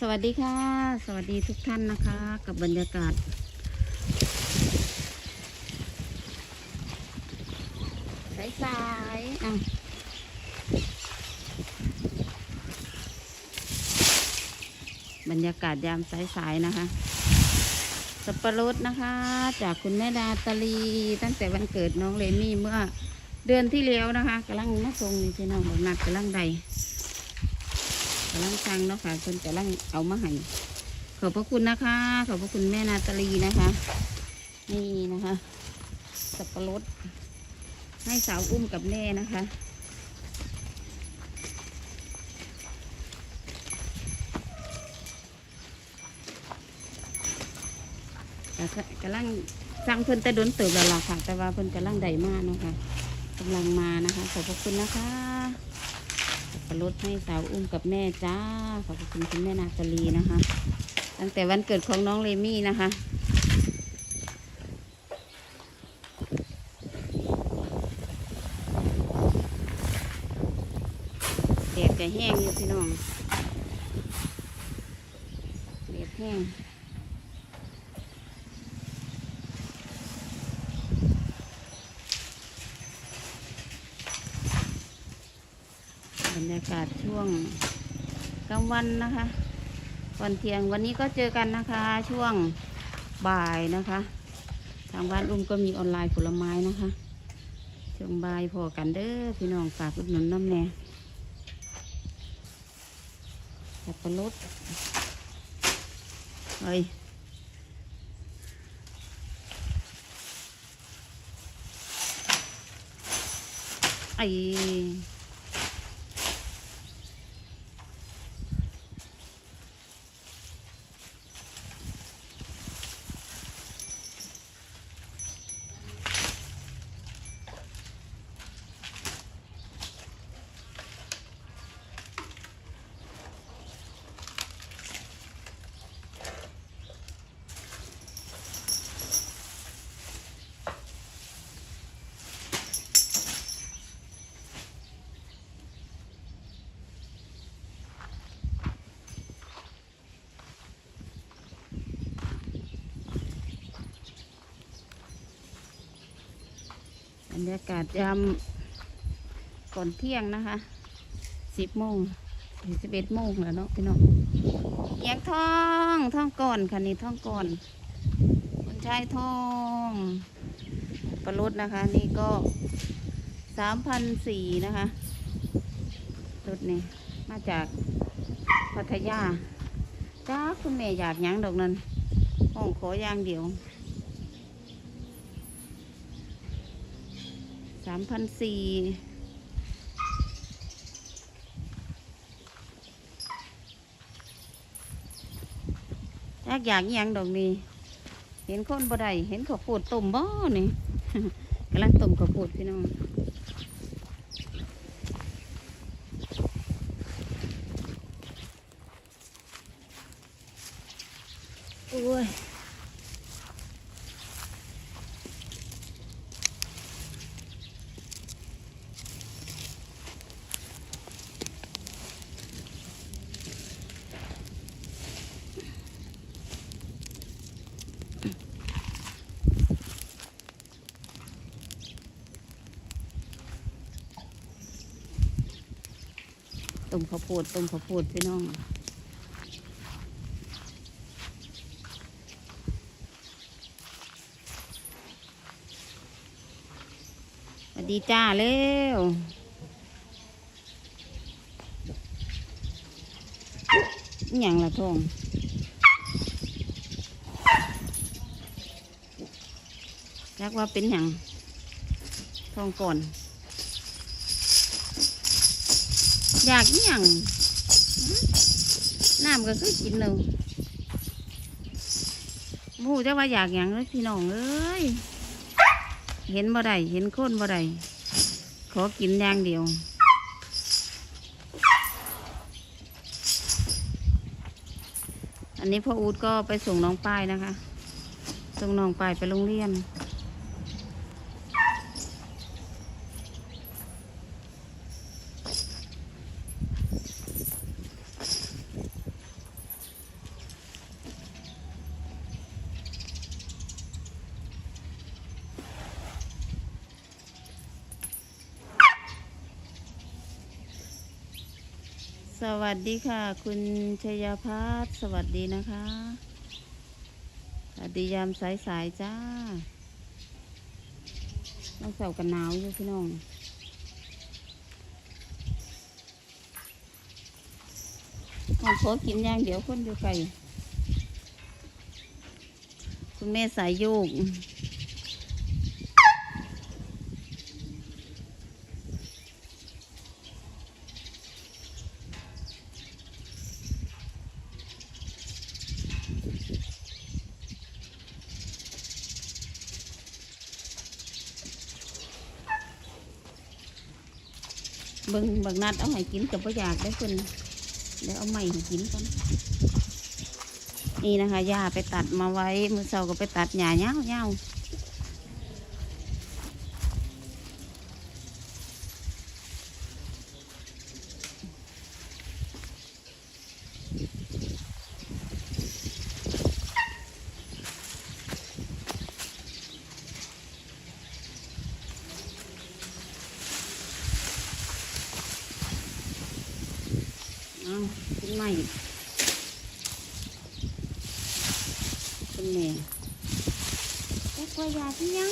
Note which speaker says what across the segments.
Speaker 1: สวัสดีค่ะ สวัสดีทุกท่านนะคะ กับบรรยากาศ สายสายๆอะบรรยากาศยามสายสายๆนะคะ สับปะรดนะคะ จากคุณแม่ดาตาลี ตั้งแต่วันเกิดน้องเลมี่เมื่อเดือนที่แล้วนะคะกำลังมาส่งนี่พี่น้องบอกนัดกำลังใด กำลังสั่งเนาะค่ะคนกำลังเอามาให้ขอบพระคุณนะคะ ขอบพระคุณแม่นาตาลีนะคะ นี่นะคะ สับปะรด ให้สาวอุ้มกับแม่นะคะกำลังสั่งเพิ่นแต่โดนเติบแล้วล่ะค่ะ แต่ว่าเพิ่นกำลังใดมากเนาะค่ะกำลังมานะคะ ขอบพระคุณนะคะ ปะรดให้สาวอุ้มกับแม่จ้า ขอบคุณคุณแม่นาตาลีนะคะ ตั้งแต่วันเกิดของน้องเลมี่นะคะแดดจะแห้งอยู่พี่น้องแดดแห้ง บรรยากาศช่วงกลางวันนะคะก่อนเที่ยงวันนี้ก็เจอกันนะคะ ช่วงบ่ายนะคะ ทางบ้านอุ้มก็มีออนไลน์ผลไม้นะคะ ช่วงบ่ายพอกันเด้อพี่น้องฝากอุดหนุนน้ำแน่สับปะรดเฮ้ยไอ รรยากาศยามก่อนเที่ยงนะคะสิบโมงถึงสิบเอ็ดโมงแล้วเนาะพี่น้องเอียงทองทองก่อนค่ะนี่ทองก่อนคนชายทองปลาลดนะคะ นี่ก็สามพันสี่นะคะรถนี่มาจากพัทยาจ้าคุณแม่อยากยังดอกนั้นห้องขออย่างเดียว สามพันสี่อยากอยากยังดอกนี้ เห็นคนบ่ได้เห็นข้าวโพดต้มบ่นี่กำลังต้มข้าวโพดพี่น้องโอ้ย ต้มข้าวโพดต้มข้าวโพดพี่น้องสวัสดีจ้าเร็วอย่างละทองรักว่าเป็นอย่างทองก่อน อยากอหย่งน้ำก็คือกินเลยมูจะว่าอยากอย่างเลยพี่น้องเอ้ย เห็นบ่ได้เห็นคนบ่ได้ขอกินอย่างเดียว อันนี้พ่ออูดก็ไปส่งน้องป้ายนะคะ ส่งน้องป้ายไปโรงเรียน สวัสดีค่ะ คุณชยพัฒสวัสดีนะคะสวัสดียามสายสายๆจ้าน้องเสากันหนาวอยู่พี่น้องของขอกินอย่างเดี๋ยวคนอยู่ไกลคุณแม่สายโยก เบิ่งบางนัดเอาให้กินกับประอยากได้คนเดี๋ยวเอาใหม่ให้กินกันนี่นะคะย่าไปตัดมาไว้มือเสาก็ไปตัดหญ้าเงาเงา เอากินไหม่เป็นแม่แล้ตัวยาที่ยัง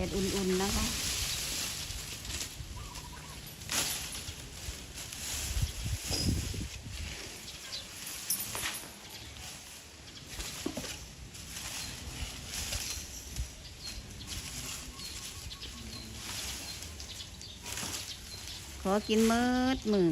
Speaker 1: ดดอุ่นๆนะคะขอกินมิดมือ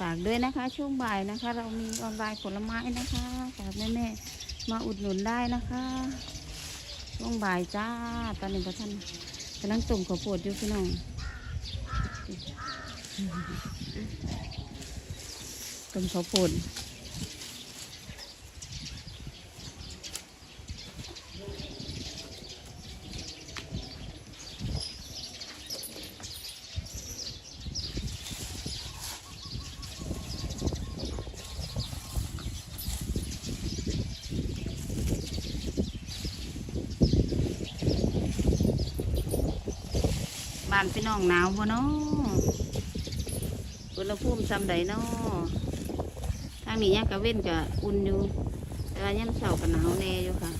Speaker 1: ฝากด้วยนะคะ ช่วงบ่ายนะคะ เรามีออนไลน์ผลไม้นะคะฝากแม่ๆมาอุดหนุนได้นะคะ ช่วงบ่ายจ้าตอนนี้พระท่านกำลังตุ่มข้าวโพดอยู่พี่น้องตุ่มข้าวโพดานพี่น้องหนาวบ่เนาะอุณหภูมิซำใดเนาะทางนี้ยังกะเว้นจะอุ่นอยู่ แต่ว่าย่ำเช้าก็หนาวแน่อยู่ค่ะ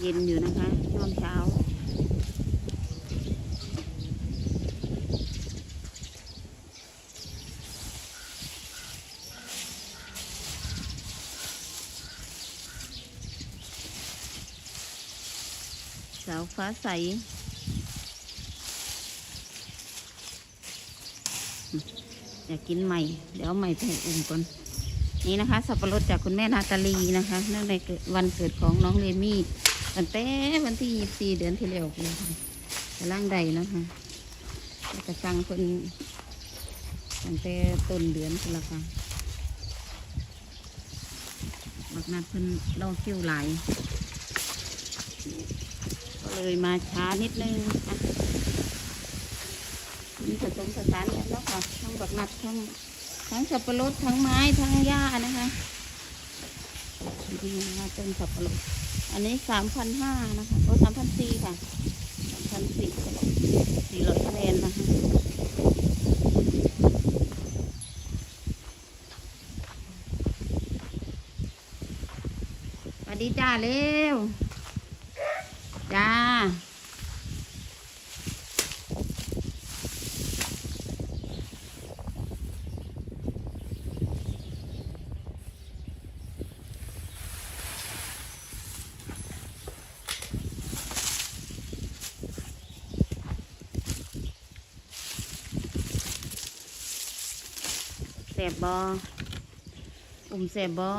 Speaker 1: เย็นอยู่นะคะ ช่วงเช้าสาวฟ้าใส อยากกินใหม่ เดี๋ยวใหม่ไปอุ่มก่อนนี่นะคะ สับปะรดจากคุณแม่นาตาลีนะคะเนื่องในวันเกิดของน้องเรมี่ตั้งแต่วันที่24เดือนที่แล้วเลยค่ะกำลังใดนะคะแล้วกระชังคนตั้งแต่ต้นเดือนพุ่นละค่ะบักนัดเพิ่นเล่าคิ้วไหลก็เลยมาช้านิดนึง ผสมผสานกันแล้วค่ะทั้งบักนัดทั้งทั้งสับปะรดทั้งไม้ทั้งหญ้านะคะดีนะคะต้นสับปะรดอันนี้สามพันห้านะคะโอ้สามพันสี่ค่ะสามพันสี่สี่ร้อยคะแนนนะคะสวัสดีจ้าเร็ว จ้า สบบออุ่มแสบบอ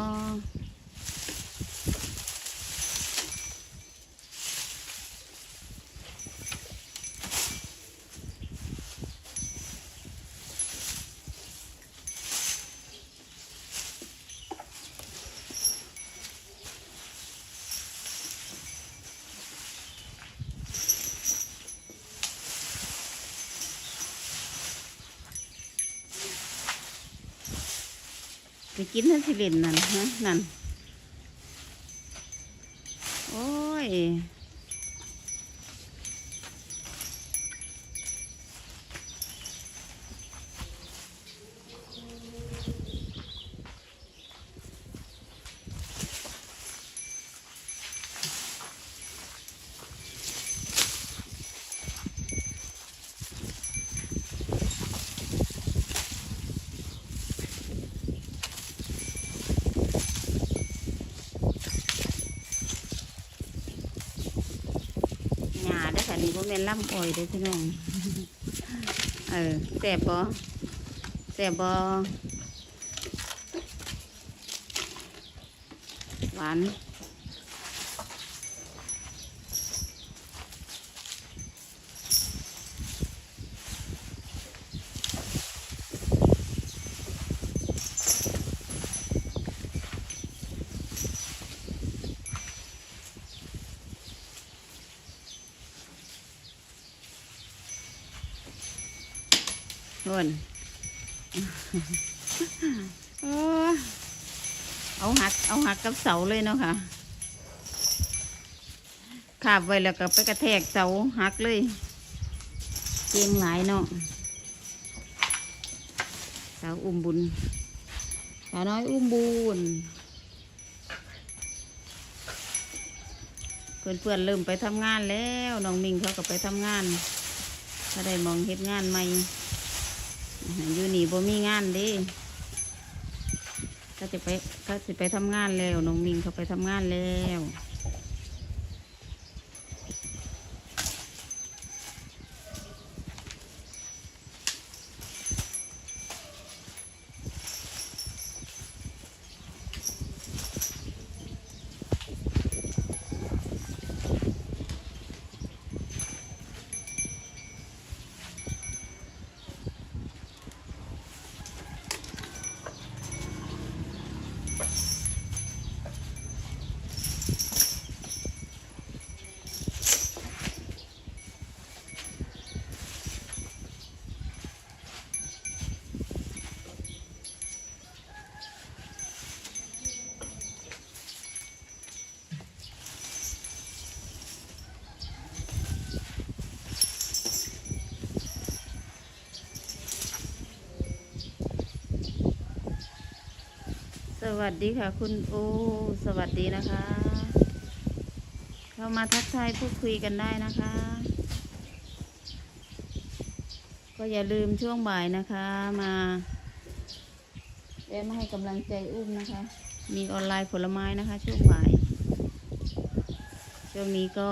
Speaker 1: ไปกินท่านสิเล่นนั่นฮะนั่น โอ้ย แม่นล่ำอ้อยเด้อพี่น้อง เออแสบบ่แสบบ่หวาน โน่นเอาหัก เอาหักกับเสาเลยเนาะค่ะขาบไว้แล้วก็ไปกระแทกเสาหักเลย เกียงหลายเนาะสาวอุ้มบุญสาวน้อยอุ้มบุญเพื่อนๆเริ่มไปทำงานแล้วน้องมิงเขาก็ไปทำงานถ้าได้มองเฮ็ดงานใหม่ อยู่นี่บ่มีงานดิเขาจะไปเขาจะไปทำงานแล้วน้องมิงเขาไปทำงานแล้ว วัสดีค่ะ คุณโอสวัสดีนะคะ เข้ามาทักทายพูดคุยกันได้นะคะ ก็อย่าลืมช่วงบ่ายนะคะ มาแวะมาให้กำลังใจอุ้มนะคะ มีออนไลน์ผลไม้นะคะ ช่วงบ่าย ช่วงนี้ก็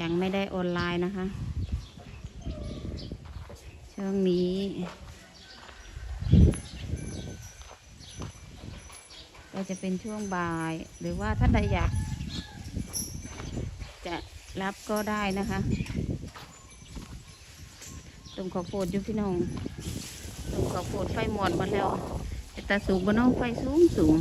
Speaker 1: ยังไม่ได้ออนไลน์นะคะ ช่วงนี้ ก็จะเป็นช่วงบ่าย หรือว่าท่านใดอยาก จะรับก็ได้นะคะตุ่มข้าวโพดอยู่พี่น้องตุ่มข้าวโพดไฟหมดมาแล้วแต่ตาสูงบนน้องไฟสูงสูง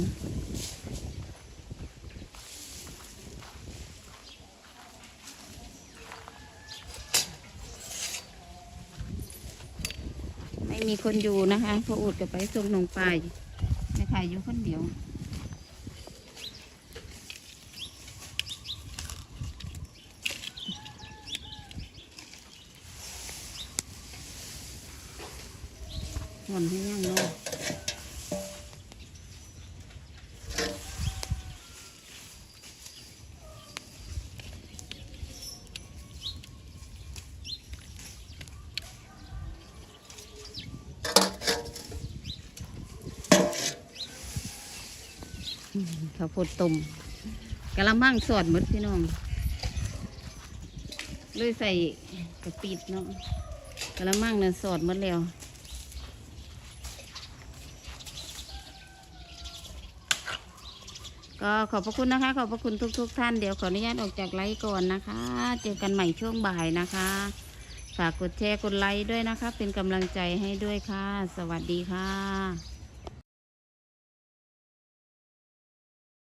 Speaker 1: ไม่มีคนอยู่นะคะพออุดกับไปส่งลงไปแม่ขายอยู่คนเดียว หอนให้ยังเนาะข้าวโพดต้มกะละมังสอดหมดพี่น้องเลยใส่กระปิดเนาะกะละมังเนี่ยสอดหมดแล้ว ก็ขอบพระคุณนะคะ ขอบพระคุณทุกๆท่านเดี๋ยวขออนุญาตออกจากไลฟ์ก่อนนะคะ เจอกันใหม่ช่วงบ่ายนะคะ ฝากกดแชร์กดไลค์ด้วยนะคะ เป็นกำลังใจให้ด้วยค่ะ สวัสดีค่ะ